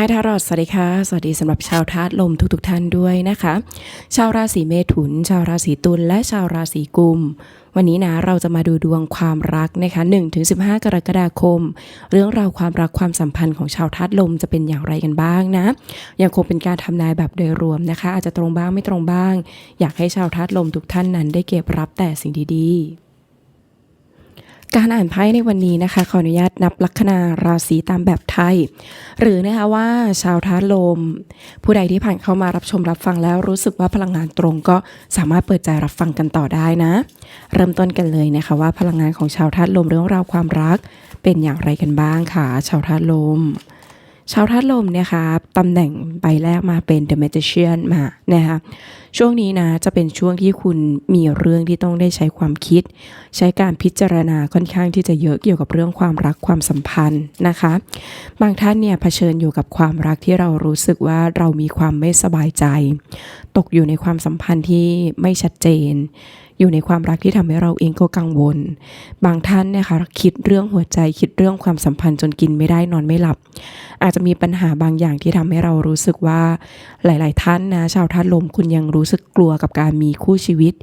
ฮทารอดสวัสดีค่ะ สวัสดีสำหรับชาวธาตุลมทุกๆทท่านด้วยนะคะ ชาวราศีเมถุน ชาวราศีตุลและชาวราศีกุม วันนี้นะเราจะมาดูดวงความรักนะคะ1-15 กรกฎาคม เรื่องราวความรักความสัมพันธ์ของชาวธาตุลมจะเป็นอย่างไรกันบ้างนะ ยังคงเป็นการทำนายแบบโดยรวมนะคะ อาจจะตรงบ้างไม่ตรงบ้าง อยากให้ชาวธาตุลมทุกท่านนั้นได้เก็บรับแต่สิ่งดีๆ การอ่านไพ่ในวันนี้นะคะขออนุญาตนับลัคนาราศีตามแบบไทย หรือนะคะว่าชาวธาตุลม ผู้ใดที่ผ่านเข้ามารับชมรับฟังแล้วรู้สึกว่าพลังงานตรงก็สามารถเปิดใจรับฟังกันต่อได้นะ เริ่มต้นกันเลยนะคะว่าพลังงานของชาวธาตุลมเรื่องราวความรักเป็นอย่างไรกันบ้างค่ะชาวธาตุลม ชาวธาตุลมเนี่ยค่ะตำแหน่งใบแรกมาเป็น The Magician มานะคะช่วงนี้นะจะเป็นช่วงที่คุณมีเรื่องที่ต้องได้ใช้ความคิด ใช้การพิจารณาค่อนข้างที่จะเยอะเกี่ยวกับเรื่องความรักความสัมพันธ์นะคะ บางท่านเนี่ยเผชิญอยู่กับความรักที่เรารู้สึกว่าเรามีความไม่สบายใจ ตกอยู่ในความสัมพันธ์ที่ไม่ชัดเจนอยู่ในความรักที่ทำให้เราเองก็กังวล บางท่านนะคะคิดเรื่องหัวใจคิดเรื่องความสัมพันธ์จนกินไม่ได้นอนไม่หลับอาจจะมีปัญหาบางอย่างที่ทำให้เรารู้สึกว่าหลาย ๆ ท่านนะชาวท่านลมคุณยังรู้สึกกลัวกับการมีคู่ชีวิต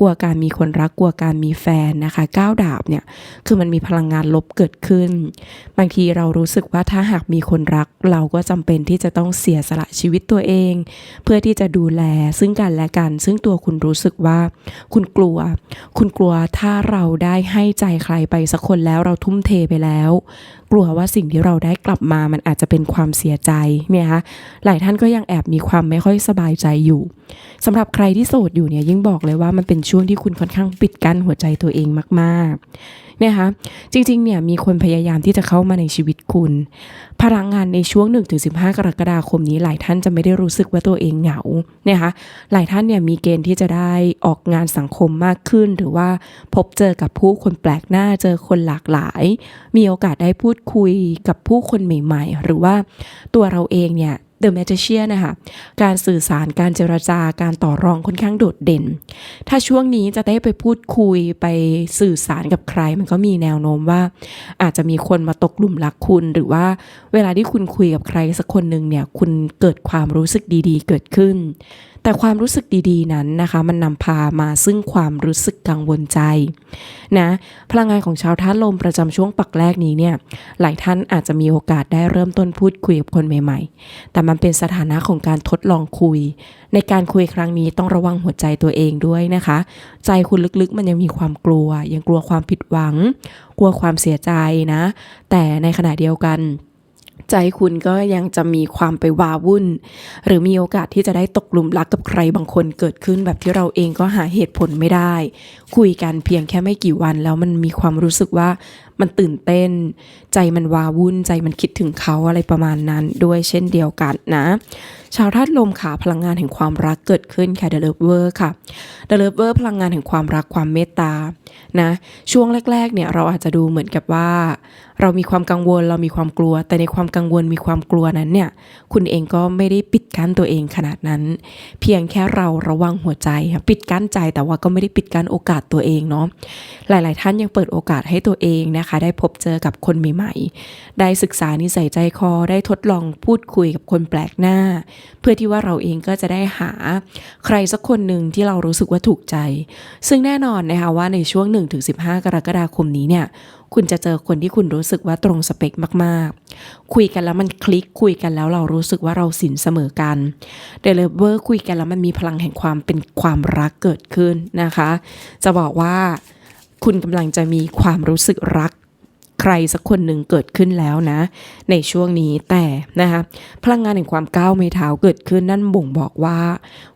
กลัวการมีคนรักกลัวการมีแฟนนะคะก้าวดาบเนี่ยคือมันมีพลังงานลบเกิดขึ้น บางทีเรารู้สึกว่าถ้าหากมีคนรัก เราก็จำเป็นที่จะต้องเสียสละชีวิตตัวเอง เพื่อที่จะดูแลซึ่งกันและกัน ซึ่งตัวคุณรู้สึกว่า คุณกลัว คุณกลัวถ้าเราได้ให้ใจใครไปสักคนแล้วเราทุ่มเทไปแล้ว ลัวว่าสิ่งที่เราได้กลับมามันอาจจะเป็นความเสียใจเนี่ยคะหลายท่านก็ยังแอบมีความไม่ค่อยสบายใจอยู่สำหรับใครที่โสดอยู่เนี่ยยิ่งบอกเลยว่ามันเป็นช่วงที่คุณค่อนข้างปิดกั้นหัวใจตัวเองมากๆเนี่ยคะจริงๆเนี่ยมีคนพยายามที่จะเข้ามาในชีวิตคุณ พลังงานในช่วง 1-15 กรกฎาคมนี้หลายท่านจะไม่ได้รู้สึกว่าตัวเองเหงาเนี่ยคะหลายท่านเนี่ยมีเกณฑ์ที่จะได้ออกงานสังคมมากขึ้น หรือว่าพบเจอกับผู้คนแปลกหน้าเจอคนหลากหลาย มีโอกาสได้พูดคุยกับผู้คนใหม่ ๆ หรือว่าตัวเราเองเนี่ย The Magician นะคะการสื่อสารการเจรจาการต่อรองค่อนข้างโดดเด่น ถ้าช่วงนี้จะได้ไปพูดคุยไปสื่อสารกับใคร มันก็มีแนวโน้มว่า อาจจะมีคนมาตกหลุมรักคุณ หรือว่าเวลาที่คุณคุยกับใครสักคนหนึ่งเนี่ยคุณเกิดความรู้สึกดี ๆ เกิดขึ้น แต่ความรู้สึกดีๆนั้นนะคะ มันนำพามาซึ่งความรู้สึกกังวลใจนะพลังงานของชาวธาตุลมประจำช่วงปักแรกนี้เนี่ยหลายท่านอาจจะมีโอกาสได้เริ่มต้นพูดคุยกับคนใหม่ ๆ แต่มันเป็นสถานะของการทดลองคุย ในการคุยครั้งนี้ต้องระวังหัวใจตัวเองด้วยนะคะ ใจคุณลึกๆ มันยังมีความกลัว ยังกลัวความผิดหวัง กลัวความเสียใจนะ แต่ในขณะเดียวกันใจคุณก็ยังจะมีความไปวาวุ่น หรือมีโอกาสที่จะได้ตกหลุมรักกับใครบางคนเกิดขึ้นแบบที่เราเองก็หาเหตุผลไม่ได้ คุยกันเพียงแค่ไม่กี่วันแล้วมันมีความรู้สึกว่า มันตื่นเต้น ใจมันวาวุ่นใจมันคิดถึงเขาอะไรประมาณนั้นด้วยเช่นเดียวกันนะ ชาวธาตุลมค่ะพลังงานแห่งความรักเกิดขึ้นค่ะ The Lover ค่ะ The Lover พลังงานแห่งความรักความเมตตานะช่วงแรกๆเนี่ยเราอาจจะดูเหมือนกับว่า เรามีความกังวลเรามีความกลัว แต่ในความกังวลมีความกลัวนั้นเนี่ยคุณเองก็ไม่ได้ปิดกั้นตัวเองขนาดนั้น เพียงแค่เราระวังหัวใจปิดกั้นใจแต่ว่าก็ไม่ได้ปิดกั้นโอกาสตัวเองเนาะหลาย ๆ ท่านยังเปิดโอกาสให้ตัวเองนะคะได้พบเจอกับคนใหม่ๆ ได้ศึกษานิสัยใจคอ ได้ทดลองพูดคุยกับคนแปลกหน้า เพื่อที่ว่าเราเองก็จะได้หาใครสักคนหนึ่งที่เรารู้สึกว่าถูกใจ ซึ่งแน่นอนนะคะว่าในช่วง 1-15 กรกฎาคมนี้เนี่ยคุณจะเจอคนที่คุณรู้สึกว่าตรงสเปคมากๆ คุยกันแล้วมันคลิก คุยกันแล้วเรารู้สึกว่าเราสินเสมอกันเดลเวอร์คุยกันแล้วมันมีพลังแห่งความเป็นความรักเกิดขึ้นนะคะ จะบอกว่า คุณกำลังจะมีความรู้สึกรัก ใครสักคนหนึ่งเกิดขึ้นแล้วนะ ในช่วงนี้แต่นะคะพลังงานแห่งความก้าวไม่เท้าเกิดขึ้นนั่นบ่งบอกว่า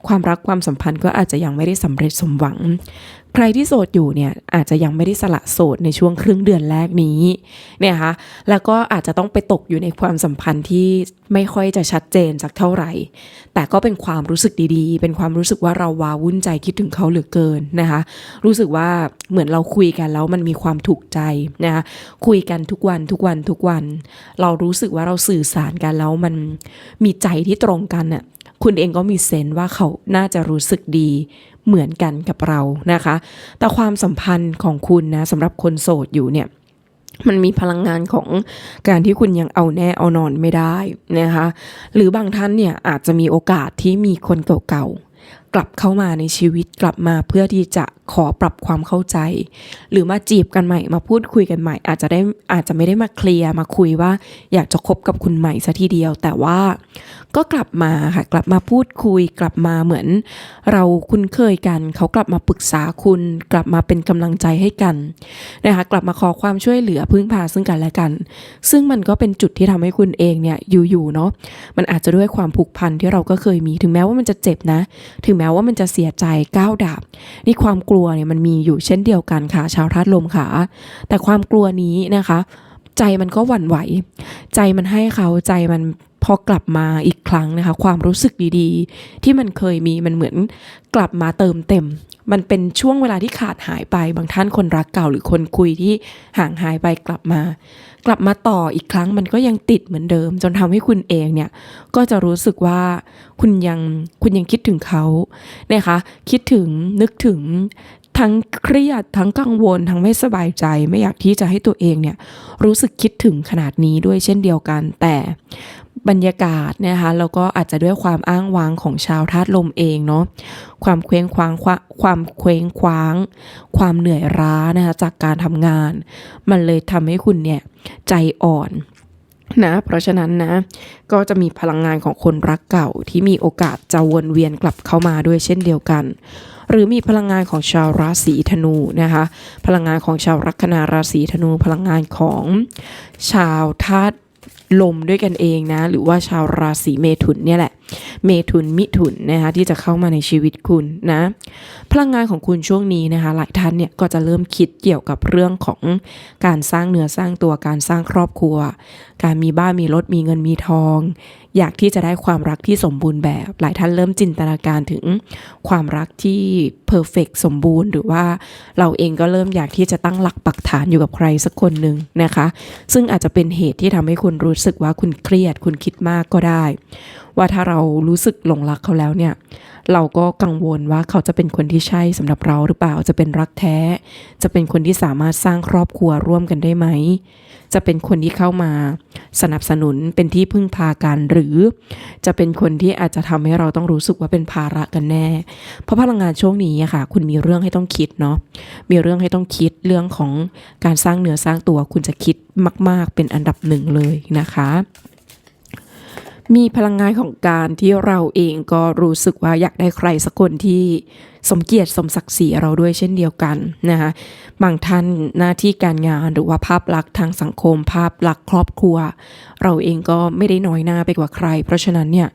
ความรักความสัมพันธ์ก็อาจจะยังไม่ได้สำเร็จสมหวัง ใครที่โสดอยู่เนี่ยอาจจะยังไม่ได้สละโสดในช่วงครึ่งเดือนแรกนี้เนี่ยคะแล้วก็อาจจะต้องไปตกอยู่ในความสัมพันธ์ที่ไม่ค่อยจะชัดเจนสักเท่าไหร่ แต่ก็เป็นความรู้สึกดีๆ เป็นความรู้สึกว่าเราวาวุ่นใจคิดถึงเขาเหลือเกินนะคะรู้สึกว่าเหมือนเราคุยกันแล้วมันมีความถูกใจนะคะคุยกันทุกวันทุกวันทุกวัน เรารู้สึกว่าเราสื่อสารกันแล้วมันมีใจที่ตรงกันน่ะ คุณเองก็มีเซนส์ว่าเขาน่าจะรู้สึกดีเหมือนกันกับเรานะคะ แต่ความสัมพันธ์ของคุณนะสำหรับคนโสดอยู่เนี่ยมันมีพลังงานของการที่คุณยังเอาแน่เอานอนไม่ได้นะคะ หรือบางท่านเนี่ยอาจจะมีโอกาสที่มีคนเก่าๆกลับเข้ามาในชีวิตกลับมาเพื่อที่จะ ขอปรับความเข้าใจ หรือมาจีบกันใหม่มาพูดคุยกันใหม่ อาจจะได้อาจจะไม่ได้มาเคลียร์มาคุยว่า อยากจะคบกับคุณใหม่ซะทีเดียว แต่ว่าก็กลับมาค่ะกลับมาพูดคุย กลับมาเหมือน เราคุ้นเคยกัน เขากลับมาปรึกษาคุณ กลับมาเป็นกำลังใจให้กันนะคะกลับมาขอความช่วยเหลือพึ่งพาซึ่งกันและกัน ซึ่งมันก็เป็นจุดที่ทำให้คุณเองเนี่ยอยู่ๆเนาะมันอาจจะด้วยความผูกพันที่เราก็เคยมีถึงแม้ว่ามันจะเจ็บนะ ถึงแม้ว่ามันจะเสียใจก้าวดาบนี่ความกลัวเนี่ยมันมีอยู่เช่นเดียวกันค่ะ ชาวธาตุลมค่ะ แต่ความกลัวนี้นะคะ ใจมันก็หวั่นไหว ใจมันให้เขาใจมัน พอกลับมาอีกครั้งนะคะ ความรู้สึกดีๆ ที่มันเคยมีมันเหมือนกลับมาเติมเต็ม มันเป็นช่วงเวลาที่ขาดหายไป บางท่านคนรักเก่าหรือคนคุยที่ห่างหายไปกลับมา กลับมาต่ออีกครั้งมันก็ยังติดเหมือนเดิม จนทำให้คุณเองเนี่ยก็จะรู้สึกว่าคุณยังคุณยังคิดถึงเขานะคะ คิดถึงนึกถึง ทั้งเครียดทั้งกังวล ทั้งไม่สบายใจ ไม่อยากที่จะให้ตัวเองเนี่ยรู้สึกคิดถึงขนาดนี้ด้วยเช่นเดียวกัน แต่บรรยากาศนะคะแล้วก็อาจจะด้วยความอ้างว้างของชาวธาตุลมเองเนาะความเคว้งคว้างความเคว้งคว้าง ความเหนื่อยล้านะคะจากการทำงาน มันเลยทำให้คุณเนี่ยใจอ่อนนะเพราะฉะนั้นนะก็จะมีพลังงานของคนรักเก่าที่มีโอกาสจะวนเวียนกลับเข้ามาด้วยเช่นเดียวกัน หรือมีพลังงานของชาวราศีธนูนะคะพลังงานของชาวลัคนาราศีธนู พลังงานของชาวธาตุลมด้วยกันเองนะ หรือว่าชาวราศีเมถุนเนี่ยแหละ เมถุนมิถุนนะคะที่จะเข้ามาในชีวิตคุณนะพลังงานของคุณช่วงนี้นะคะหลายท่านเนี่ยก็จะเริ่มคิดเกี่ยวกับเรื่องของการสร้างเนื้อสร้างตัวการสร้างครอบครัว การมีบ้านมีรถมีเงินมีทอง อยากที่จะได้ความรักที่สมบูรณ์แบบ หลายท่านเริ่มจินตนาการถึงความรักที่เพอร์เฟกสมบูรณ์ หรือว่าเราเองก็เริ่มอยากที่จะตั้งหลักปักฐานอยู่กับใครสักคนหนึ่งนะคะ ซึ่งอาจจะเป็นเหตุที่ทำให้คุณรู้สึกว่าคุณเครียดคุณคิดมากก็ได้ ว่าถ้าเรารู้สึกหลงรักเขาแล้วเนี่ย เราก็กังวลว่าเขาจะเป็นคนที่ใช่สำหรับเราหรือเปล่าจะเป็นรักแท้ จะเป็นคนที่สามารถสร้างครอบครัวร่วมกันได้ไหม จะเป็นคนที่เข้ามาสนับสนุนเป็นที่พึ่งพากันหรือ จะเป็นคนที่อาจจะทำให้เราต้องรู้สึกว่าเป็นภาระกันแน่ เพราะพลังงานช่วงนี้ค่ะ คุณมีเรื่องให้ต้องคิดเนาะมีเรื่องให้ต้องคิดเรื่องของการสร้างเนื้อสร้างตัวคุณจะคิดมาก ๆ เป็นอันดับหนึ่งเลยนะคะ มีพลังงานของการที่เราเองก็รู้สึกว่าอยากได้ใครสักคนที่สมเกียรติสมศักดิ์ศรีเราด้วยเช่นเดียวกันนะคะบางท่านหน้าที่การงานหรือว่าภาพลักษณ์ทางสังคม ภาพลักษณ์ครอบครัว เราเองก็ไม่ได้น้อยหน้าไปกว่าใคร เพราะฉะนั้นเนี่ย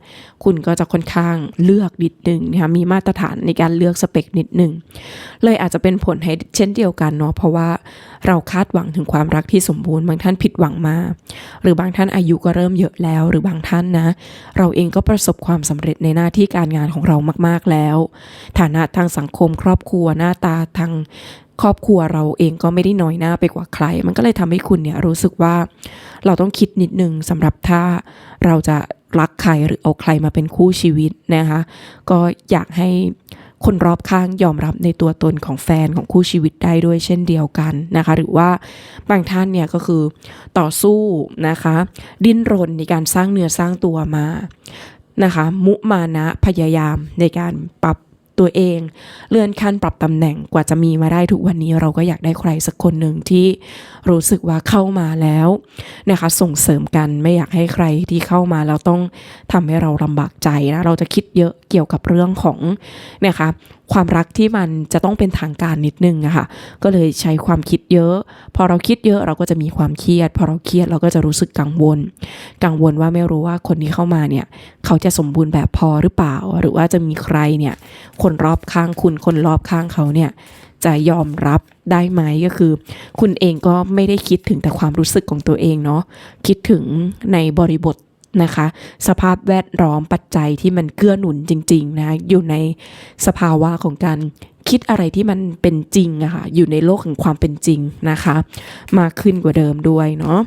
คุณก็จะค่อนข้างเลือกนิดหนึ่งนะคะมีมาตรฐานในการเลือกสเปคนิดหนึ่งเลยอาจจะเป็นผลให้เช่นเดียวกันเนาะเพราะว่าเราคาดหวังถึงความรักที่สมบูรณ์บางท่านผิดหวังมา หรือบางท่านอายุก็เริ่มเยอะแล้ว หรือบางท่านนะ เราเองก็ประสบความสำเร็จในหน้าที่การงานของเรามาก ๆแล้ว ฐานะทางสังคมครอบครัวหน้าตาทางครอบครัวเราเองก็ไม่ได้น้อยหน้าไปกว่าใคร มันก็เลยทำให้คุณเนี่ยรู้สึกว่าเราต้องคิดนิดนึงสำหรับถ้าเราจะรักใครหรือเอาใครมาเป็นคู่ชีวิตนะคะ ก็อยากให้คนรอบข้างยอมรับในตัวตนของแฟนของคู่ชีวิตได้ด้วยเช่นเดียวกันนะคะ หรือว่าบางท่านเนี่ยก็คือต่อสู้นะคะ ดิ้นรนในการสร้างเนื้อสร้างตัวมานะคะ มุมานะพยายามในการปรับ ตัวเอง เลื่อนขั้นปรับตำแหน่งกว่าจะมีมาได้ทุกวันนี้เราก็อยากได้ใครสักคนหนึ่งที่รู้สึกว่าเข้ามาแล้วนะคะส่งเสริมกันไม่อยากให้ใครที่เข้ามาแล้วต้องทำให้เราลำบากใจนะเราจะคิดเยอะเกี่ยวกับเรื่องของเนะคะความรักที่มันจะต้องเป็นทางการนิดนึงอะค่ะก็เลยใช้ความคิดเยอะ พอเราคิดเยอะเราก็จะมีความเครียด พอเราเครียดเราก็จะรู้สึกกังวล กังวลว่าไม่รู้ว่าคนที่เข้ามาเนี่ยเขาจะสมบูรณ์แบบพอหรือเปล่า หรือว่าจะมีใครเนี่ยคนรอบข้างคุณคนรอบข้างเขาเนี่ยจะยอมรับได้ไหมก็คือ คุณเองก็ไม่ได้คิดถึงแต่ความรู้สึกของตัวเองเนาะคิดถึงในบริบท นะคะ สภาพแวดล้อมปัจจัยที่มันเกื้อหนุนจริงๆนะอยู่ในสภาวะของการคิดอะไรที่มันเป็นจริงอะค่ะอยู่ในโลกของความเป็นจริงนะคะ มากขึ้นกว่าเดิมด้วยเนาะ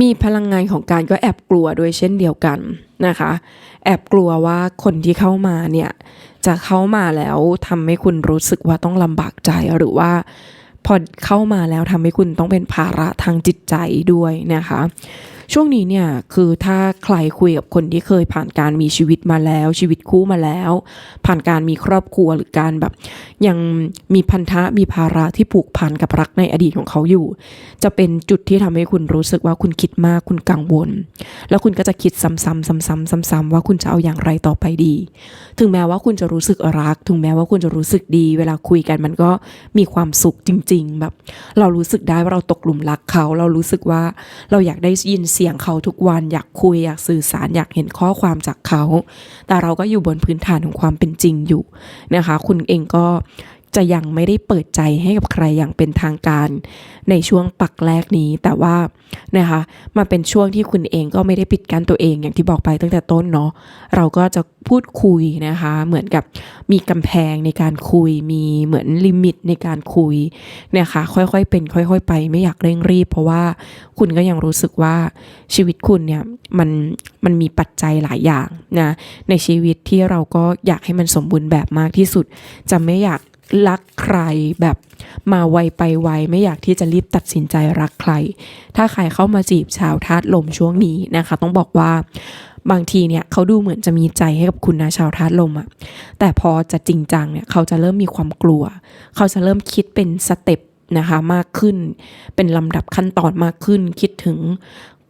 มีพลังงานของการก็แอบกลัวด้วยเช่นเดียวกันนะคะ แอบกลัวว่าคนที่เข้ามาเนี่ยจะเข้ามาแล้วทำให้คุณรู้สึกว่าต้องลำบากใจหรือว่าพอเข้ามาแล้วทำให้คุณต้องเป็นภาระทางจิตใจด้วยนะคะ ช่วงนี้เนี่ยคือถ้าใครคุยกับคนที่เคยผ่านการมีชีวิตมาแล้ว ชีวิตคู่มาแล้ว ผ่านการมีครอบครัวหรือการแบบ ยังมีพันธะมีภาระที่ผูกพันกับรักในอดีตของเขาอยู่ จะเป็นจุดที่ทำให้คุณรู้สึกว่าคุณคิดมากคุณกังวล แล้วคุณก็จะคิดซ้ำๆซ้ำๆซ้ำๆว่าคุณจะเอาอย่างไรต่อไปดี ถึงแม้ว่าคุณจะรู้สึกรัก ถึงแม้ว่าคุณจะรู้สึกดี เวลาคุยกันมันก็มีความสุขจริง ๆ แบบ เรารู้สึกได้ว่าเราตกหลุมรักเขา เรารู้สึกว่าเราอยากได้ยินสียงเขาทุกวันอยากคุยอยากสื่อสารอยากเห็นข้อความจากเขา แต่เราก็อยู่บนพื้นฐานของความเป็นจริงอยู่นะคะ คุณเองก็ จะยังไม่ได้เปิดใจให้กับใครอย่างเป็นทางการในช่วงปักแรกนี้ แต่ว่านะคะมันเป็นช่วงที่คุณเองก็ไม่ได้ปิดกั้นตัวเองอย่างที่บอกไปตั้งแต่ต้นเนาะเราก็จะพูดคุยนะคะ เหมือนกับมีกำแพงในการคุย มีเหมือนลิมิตในการคุยนี่ยค่ะค่อยๆเป็น ค่อย ๆ ไปไม่อยากเร่งรีบ เพราะว่าคุณก็ยังรู้สึกว่าชีวิตคุณเนี่ยมันมันมีปัจจัยหลายอย่างนะในชีวิตที่เราก็อยากให้มันสมบูรณ์แบบมากที่สุด จะไม่อยาก รักใครแบบมาไวไปไวไม่อยากที่จะรีบตัดสินใจรักใคร ถ้าใครเข้ามาจีบชาวธาตุลมช่วงนี้นะคะ ต้องบอกว่าบางทีเนี่ยเขาดูเหมือนจะมีใจให้กับคุณนะชาวธาตุลมอะแต่พอจะจริงจังเนี่ยเขาจะเริ่มมีความกลัว เขาจะเริ่มคิดเป็นสเต็ป นะคะมากขึ้น เป็นลำดับขั้นตอนมากขึ้น คิดถึง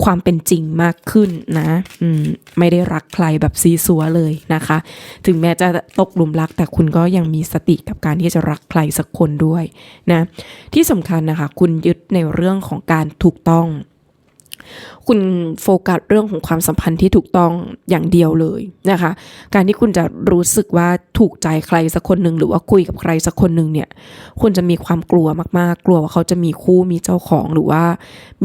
ความเป็นจริงมากขึ้นนะอืมไม่ได้รักใครแบบซีซัวเลยนะคะ ถึงแม้จะตกหลุมรัก แต่คุณก็ยังมีสติกับการที่จะรักใครสักคนด้วยนะ ที่สำคัญนะคะ คุณยึดในเรื่องของการถูกต้อง คุณโฟกัสเรื่องของความสัมพันธ์ที่ถูกต้องอย่างเดียวเลยนะคะ การที่คุณจะรู้สึกว่าถูกใจใครสักคนหนึ่งหรือว่าคุยกับใครสักคนหนึ่งเนี่ยคุณจะมีความกลัวมากๆ กลัวว่าเขาจะมีคู่มีเจ้าของหรือว่า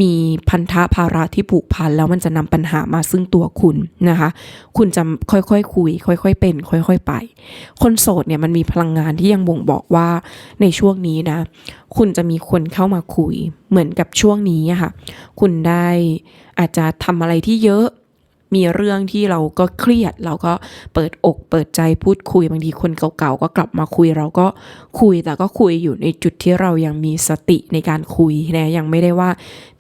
มีพันธะภาระที่ผูกพันแล้วมันจะนำปัญหามาซึ่งตัวคุณนะคะ คุณจะค่อยๆคคุย ค่อยๆเป็น ค่อย ๆ ไป คนโสดเนี่ยมันมีพลังงานที่ยังบ่งบอกว่าในช่วงนี้นะ คุณจะมีคนเข้ามาคุยเหมือนกับช่วงนี้อะค่ะ คุณได้อาจจะทำอะไรที่เยอะ มีเรื่องที่เราก็เครียด เราก็เปิดอกเปิดใจพูดคุยบางทีคนเก่าๆก็กลับมาคุยเราก็คุยแต่ก็คุยอยู่ในจุดที่เรายังมีสติในการคุยนะยังไม่ได้ว่า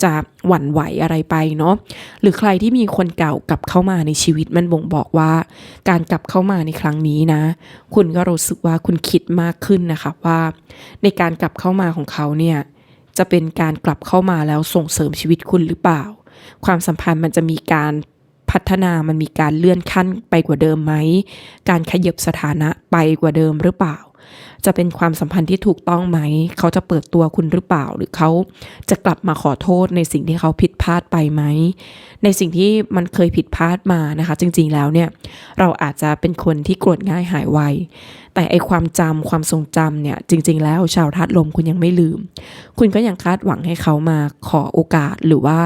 จะหวั่นไหวอะไรไปเนาะหรือใครที่มีคนเก่ากลับเข้ามาในชีวิตมันบ่งบอกว่า การกลับเข้ามาในครั้งนี้นะ คุณก็รู้สึกว่าคุณคิดมากขึ้นนะคะว่า ในการกลับเข้ามาของเขาเนี่ยจะเป็นการกลับเข้ามาแล้วส่งเสริมชีวิตคุณหรือเปล่า ความสัมพันธ์มันจะมีการ พัฒนามันมีการเลื่อนขั้นไปกว่าเดิมไหม การขยับสถานะไปกว่าเดิมหรือเปล่า จะเป็นความสัมพันธ์ที่ถูกต้องไหม เขาจะเปิดตัวคุณหรือเปล่า หรือเขาจะกลับมาขอโทษในสิ่งที่เขาผิดพลาดไปไหม ในสิ่งที่มันเคยผิดพลาดมานะคะ จริงๆแล้วเนี่ย เราอาจจะเป็นคนที่โกรธง่ายหายไว แต่ไอความจำความทรงจำเนี่ย จริง ๆ แล้วชาวธาตุลมคุณยังไม่ลืม คุณก็ยังคาดหวังให้เขามาขอโอกาสหรือว่า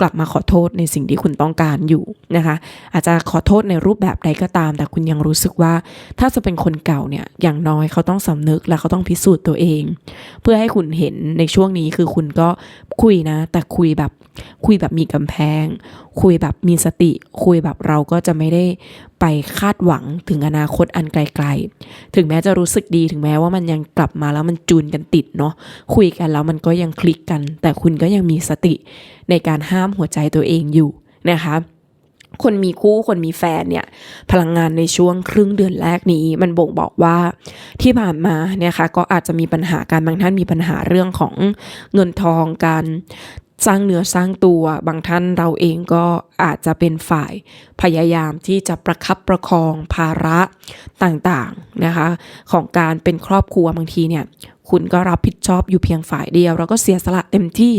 กลับมาขอโทษในสิ่งที่คุณต้องการอยู่นะคะ อาจจะขอโทษในรูปแบบใดก็ตาม แต่คุณยังรู้สึกว่า ถ้าจะเป็นคนเก่าเนี่ยอย่างน้อยเขาต้องสำนึกและเขาต้องพิสูจน์ตัวเอง เพื่อให้คุณเห็นในช่วงนี้คือคุณก็คุยนะ แต่คุยแบบคุยแบบมีกำแพง คุยแบบมีสติ คุยแบบเราก็จะไม่ได้ไปคาดหวังถึงอนาคตอันไกลๆ ถึงแม้จะรู้สึกดีถึงแม้ว่ามันยังกลับมาแล้วมันจูนกันติดเนาะคุยกันแล้วมันก็ยังคลิกกัน แต่คุณก็ยังมีสติในการห้ามหัวใจตัวเองอยู่นะคะ คนมีคู่คนมีแฟนเนี่ยพลังงานในช่วงครึ่งเดือนแรกนี้ มันบ่งบอกว่าที่ผ่านมาเนี่ยค่ะก็อาจจะมีปัญหาการบางท่านมีปัญหาเรื่องของเงินทองการ สร้างเนื้อสร้างตัวบางท่านเราเองก็อาจจะเป็นฝ่ายพยายามที่จะประคับประคองภาระต่างๆนะคะของการเป็นครอบครัวบางทีเนี่ยคุณก็รับผิดชอบอยู่เพียงฝ่ายเดียว เราก็เสียสละเต็มที่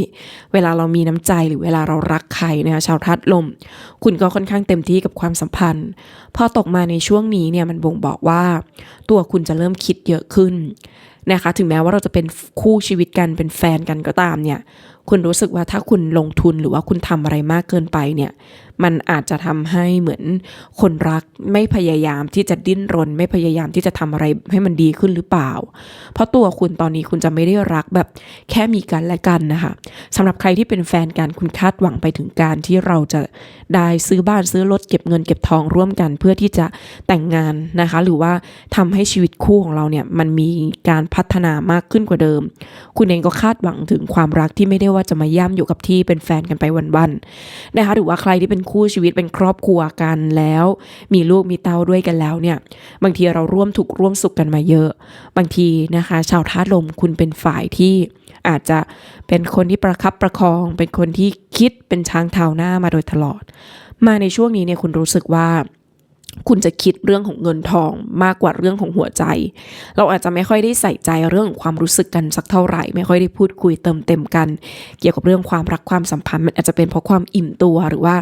เวลาเรามีน้ำใจหรือเวลาเรารักใครนะคะชาวทัดลม คุณก็ค่อนข้างเต็มที่กับความสัมพันธ์ พอตกมาในช่วงนี้เนี่ยมันบ่งบอกว่า ตัวคุณจะเริ่มคิดเยอะขึ้นนะคะถึงแม้ว่าเราจะเป็นคู่ชีวิตกันเป็นแฟนกันก็ตามเนี่ย คุณรู้สึกว่าถ้าคุณลงทุนหรือว่าคุณทำอะไรมากเกินไปเนี่ย มันอาจจะทำให้เหมือนคนรักไม่พยายามที่จะดิ้นรน ไม่พยายามที่จะทำอะไรให้มันดีขึ้นหรือเปล่า เพราะตัวคุณตอนนี้คุณจะไม่ได้รักแบบแค่มีกันและกันนะคะสำหรับใครที่เป็นแฟนกันคุณคาดหวังไปถึงการที่เราจะได้ซื้อบ้านซื้อรถเก็บเงินเก็บทองร่วมกัน เพื่อที่จะแต่งงานนะคะ หรือว่าทำให้ชีวิตคู่ของเราเนี่ยมันมีการพัฒนามากขึ้นกว่าเดิม คุณเองก็คาดหวังถึงความรักที่ไม่ได้ว่าจะมาย่ำอยู่กับที่เป็นแฟนกันไปวันๆนะคะหรือว่าใครที่เป็นคู่ชีวิตเป็นครอบครัวกันแล้ว มีลูกมีเต้าด้วยกันแล้วเนี่ย บางทีเราร่วมถูกร่วมสุขกันมาเยอะ บางทีนะคะ ชาวธาตุลมคุณเป็นฝ่ายที่อาจจะเป็นคนที่ประคับประคอง เป็นคนที่คิดเป็นช้างเท้าหน้ามาโดยตลอด มาในช่วงนี้เนี่ยคุณรู้สึกว่า คุณจะคิดเรื่องของเงินทองมากกว่าเรื่องของหัวใจ เราอาจจะไม่ค่อยได้ใส่ใจเรื่องของความรู้สึกกันสักเท่าไหร่ ไม่ค่อยได้พูดคุยเติมเต็มกัน เกี่ยวกับเรื่องความรักความสัมพันธ์ มันอาจจะเป็นเพราะความอิ่มตัวหรือว่า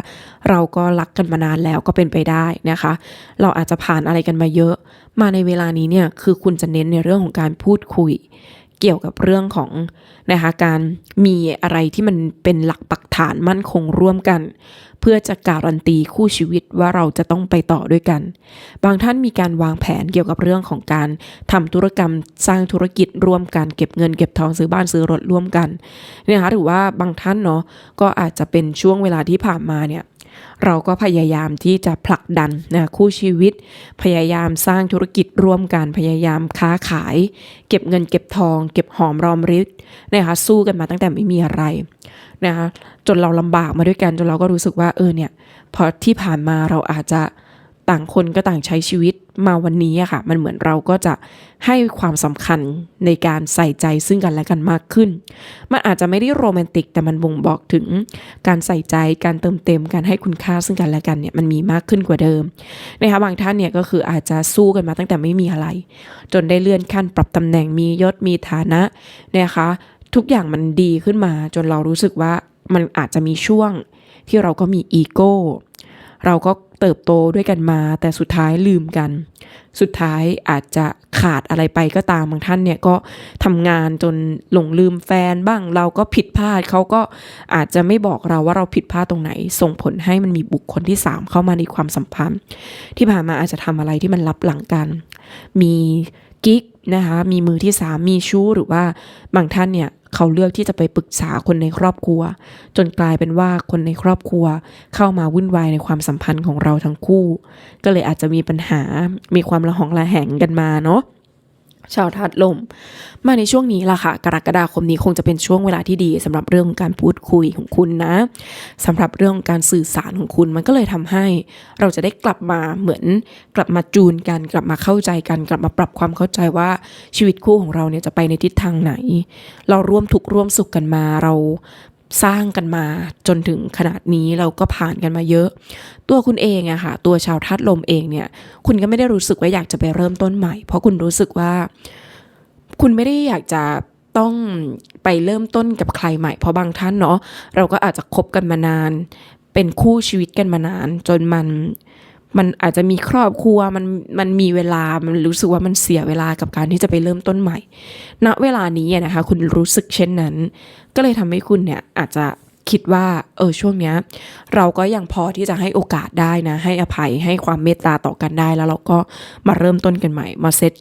เราก็รักกันมานานแล้วก็เป็นไปได้นะคะ เราอาจจะผ่านอะไรกันมาเยอะ มาในเวลานี้เนี่ยคือคุณจะเน้นในเรื่องของการพูดคุยเกี่ยวกับเรื่องของนะคะการมีอะไรที่มันเป็นหลักปักฐานมั่นคงร่วมกัน เพื่อจะการันตีคู่ชีวิตว่าเราจะต้องไปต่อด้วยกัน บางท่านมีการวางแผนเกี่ยวกับเรื่องของการทำธุรกรรมสร้างธุรกิจร่วมกันเก็บเงินเก็บทองซื้อบ้านซื้อรถร่วมกันเนะคะหรือว่าบางท่านเนาะก็อาจจะเป็นช่วงเวลาที่ผ่านมาเนี่ย เราก็พยายามที่จะผลักดันนะคู่ชีวิต พยายามสร้างธุรกิจร่วมกันพยายามค้าขาย เก็บเงินเก็บทอง เก็บหอมรอมริบนะคะสู้กันมาตั้งแต่ไม่มีอะไรนะคะจนเราลำบากมาด้วยกันจนเราก็รู้สึกว่าเออเนี่ยพอที่ผ่านมาเราอาจจะ ต่างคนก็ต่างใช้ชีวิตมาวันนี้อะค่ะ มันเหมือนเราก็จะให้ความสำคัญในการใส่ใจซึ่งกันและกันมากขึ้น มันอาจจะไม่ได้โรแมนติก แต่มันบ่งบอกถึงการใส่ใจการเติมเต็มการให้คุณค่าซึ่งกันและกันเนี่ยมันมีมากขึ้นกว่าเดิมนะคะบางท่านเนี่ยก็คืออาจจะสู้กันมาตั้งแต่ไม่มีอะไร จนได้เลื่อนขั้นปรับตำแหน่งมียศมีฐานะนะคะทุกอย่างมันดีขึ้นมาจนเรารู้สึกว่ามันอาจจะมีช่วงที่เราก็มีอีโก้ เราก็เติบโตด้วยกันมา แต่สุดท้ายลืมกัน สุดท้ายอาจจะขาดอะไรไปก็ตามบางท่านเนี่ยก็ทำงานจนหลงลืมแฟนบ้างเราก็ผิดพลาดเขาก็อาจจะไม่บอกเราว่าเราผิดพลาดตรงไหน ส่งผลให้มันมีบุคคลที่สามเข้ามาในความสัมพันธ์ ที่ผ่านมาอาจจะทำอะไรที่มันลับหลังกัน มีกิ๊ก นะคะมีมือที่สามมีชู้หรือว่าบางท่านเนี่ยเขาเลือกที่จะไปปรึกษาคนในครอบครัว จนกลายเป็นว่าคนในครอบครัวเข้ามาวุ่นวายในความสัมพันธ์ของเราทั้งคู่ ก็เลยอาจจะมีปัญหามีความระหองระแหงกันมาเนาะ ชาวธาตุลม มาในช่วงนี้ล่ะค่ะ กรกฎาคมนี้คงจะเป็นช่วงเวลาที่ดีสำหรับเรื่องการพูดคุยของคุณนะสำหรับเรื่องของการสื่อสารของคุณมันก็เลยทำให้ เราจะได้กลับมาเหมือนกลับมาจูนกัน กลับมาเข้าใจกัน กลับมาปรับความเข้าใจว่าชีวิตคู่ของเราเนี่ยจะไปในทิศทางไหน เราร่วมทุกข์ร่วมสุขกันมาเรา สร้างกันมาจนถึงขนาดนี้เราก็ผ่านกันมาเยอะ ตัวคุณเองอะค่ะ ตัวชาวธาตุลมเองเนี่ย คุณก็ไม่ได้รู้สึกว่าอยากจะไปเริ่มต้นใหม่ เพราะคุณรู้สึกว่า คุณไม่ได้อยากจะต้องไปเริ่มต้นกับใครใหม่ เพราะบางท่านเนาะเราก็อาจจะคบกันมานาน เป็นคู่ชีวิตกันมานาน จนมัน มันอาจจะมีครอบครัวมันมันมีเวลา มันรู้สึกว่ามันเสียเวลากับการที่จะไปเริ่มต้นใหม่ ณเวลานี้นะคะ คุณรู้สึกเช่นนั้น ก็เลยทำให้คุณเนี่ยอาจจะคิดว่าเออช่วงเนี้ยเราก็ยังพอที่จะให้โอกาสได้นะ ให้อภัยให้ความเมตตาต่อกันได้แล้วเราก็มาเริ่มต้นกันใหม่ มาเซต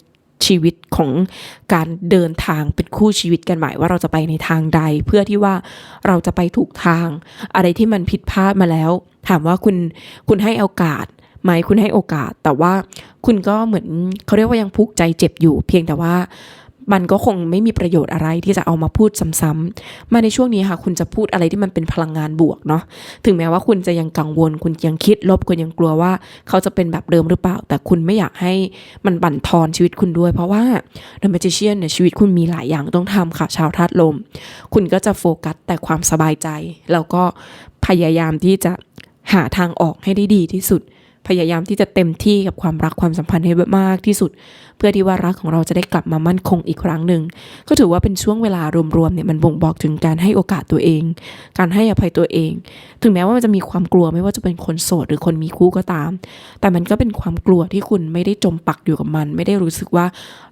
ชีวิตของการเดินทางเป็นคู่ชีวิตกันใหม่ว่าเราจะไปในทางใด เพื่อที่ว่าเราจะไปถูกทาง อะไรที่มันผิดพลาดมาแล้ว ถามว่าคุณคุณให้โอกาส ไหมคุณให้โอกาส แต่ว่าคุณก็เหมือนเขาเรียกว่ายังผูกใจเจ็บอยู่ เพียงแต่ว่ามันก็คงไม่มีประโยชน์อะไรที่จะเอามาพูดซ้ำๆ มาในช่วงนี้ค่ะ คุณจะพูดอะไรที่มันเป็นพลังงานบวกเนาะ ถึงแม้ว่าคุณจะยังกังวล คุณยังคิดลบ คุณยังกลัวว่า เขาจะเป็นแบบเดิมหรือเปล่า แต่คุณไม่อยากให้มันบั่นทอนชีวิตคุณด้วย เพราะว่า The Magician เนี่ยชีวิตคุณมีหลายอย่างต้องทำค่ะ ชาวธาตุลม คุณก็จะโฟกัสแต่ความสบายใจ แล้วก็พยายามที่จะหาทางออกให้ได้ดีที่สุด พยายามที่จะเต็มที่กับความรักความสัมพันธ์ให้มากที่สุดเพื่อที่ว่ารักของเราจะได้กลับมามั่นคงอีกครั้งหนึ่งก็ถือว่าเป็นช่วงเวลารวมๆเนี่ยมันบ่งบอกถึงการให้โอกาสตัวเอง การให้อภัยตัวเอง ถึงแม้ว่ามันจะมีความกลัวไม่ว่าจะเป็นคนโสดหรือคนมีคู่ก็ตาม แต่มันก็เป็นความกลัวที่คุณไม่ได้จมปักอยู่กับมัน ไม่ได้รู้สึกว่า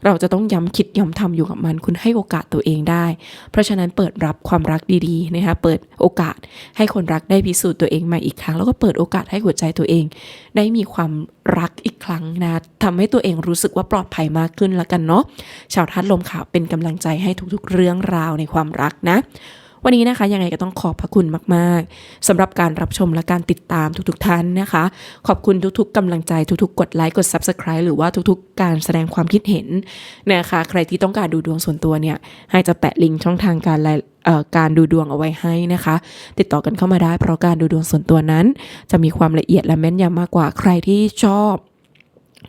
เราจะต้องย้ำคิดย้ำทำอยู่กับมัน คุณให้โอกาสตัวเองได้ เพราะฉะนั้นเปิดรับความรักดีๆนะคะเปิดโอกาสให้คนรักได้พิสูจน์ตัวเองใหม่อีกครั้ง แล้วก็เปิดโอกาสให้หัวใจตัวเอง ได้มีความรักอีกครั้งนะทำให้ตัวเองรู้สึกว่าปลอดภัยมากขึ้นแล้วกันเนาะชาวทัดลมข่าวเป็นกำลังใจให้ทุกๆ เรื่องราวในความรักนะ วันนี้นะคะยังไงก็ต้องขอบพระคุณมาก ๆสำหรับการรับชมและการติดตามทุก ๆ ท่านนะคะ ขอบคุณทุก ๆกำลังใจทุก ๆ กดไลค์กด Subscribe หรือว่าทุก ๆ การแสดงความคิดเห็นนะคะใครที่ต้องการดูดวงส่วนตัวเนี่ยให้จะแปะลิงก์ช่องทางการไลการดูดวงเอาไว้ให้นะคะ ติดต่อกันเข้ามาได้เพราะการดูดวงส่วนตัวนั้น จะมีความละเอียดและแม่นยำมากกว่าใครที่ชอบ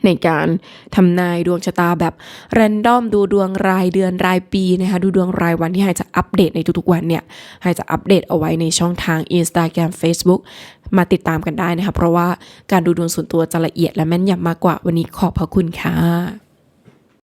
ในการทำนายดวงชะตาแบบแรนดอมดูดวงรายเดือนรายปีนะคะดูดวงรายวันที่ไฮจะอัปเดตในทุกๆวันเนี่ยไฮจะอัปเดตเอาไว้ในช่องทาง Instagram Facebook มาติดตามกันได้นะคะเพราะว่าการดูดวงส่วนตัวจะละเอียดและแม่นยำมากกว่าวันนี้ขอบพระคุณค่ะ